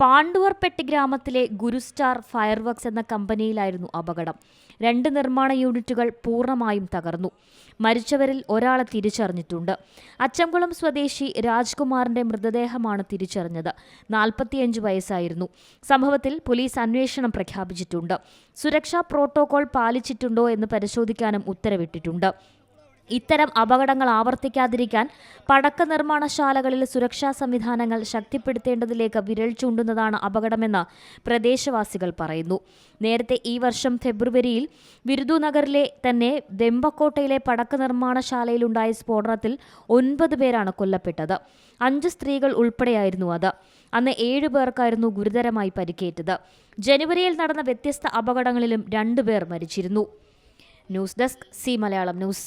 പാണ്ഡുവർപ്പെട്ടി ഗ്രാമത്തിലെ ഗുരുസ്റ്റാർ ഫയർവർക്സ് എന്ന കമ്പനിയിലായിരുന്നു അപകടം. രണ്ട് നിർമ്മാണ യൂണിറ്റുകൾ പൂർണമായും തകർന്നു. മരിച്ചവരിൽ ഒരാളെ തിരിച്ചറിഞ്ഞിട്ടുണ്ട്. അച്ചംകുളം സ്വദേശി രാജ്കുമാറിന്റെ മൃതദേഹമാണ് തിരിച്ചറിഞ്ഞത്. നാൽപ്പത്തിയഞ്ച് വയസ്സായിരുന്നു. സംഭവത്തിൽ പോലീസ് അന്വേഷണം പ്രഖ്യാപിച്ചിട്ടുണ്ട്. സുരക്ഷാ പ്രോട്ടോകോൾ പാലിച്ചിട്ടുണ്ടോ എന്ന് പരിശോധിക്കാനും ഉത്തരവിട്ടിട്ടുണ്ട്. ഇത്തരം അപകടങ്ങൾ ആവർത്തിക്കാതിരിക്കാൻ പടക്ക നിർമ്മാണശാലകളിൽ സുരക്ഷാ സംവിധാനങ്ങൾ ശക്തിപ്പെടുത്തേണ്ടതിലേക്ക് വിരൽ ചൂണ്ടുന്നതാണ് അപകടമെന്ന് പ്രദേശവാസികൾ പറയുന്നു. നേരത്തെ ഈ വർഷം ഫെബ്രുവരിയിൽ വിരുദുനഗറിലെ തന്നെ ദെമ്പക്കോട്ടയിലെ പടക്ക നിർമ്മാണശാലയിലുണ്ടായ സ്ഫോടനത്തിൽ ഒൻപത് പേരാണ് കൊല്ലപ്പെട്ടത്. അഞ്ച് സ്ത്രീകൾ ഉൾപ്പെടെയായിരുന്നു അത്. അന്ന് ഏഴു പേർക്കായിരുന്നു ഗുരുതരമായി പരിക്കേറ്റത്. ജനുവരിയിൽ നടന്ന വ്യത്യസ്ത അപകടങ്ങളിലും രണ്ടുപേർ മരിച്ചിരുന്നു. News desk C Malayalam news.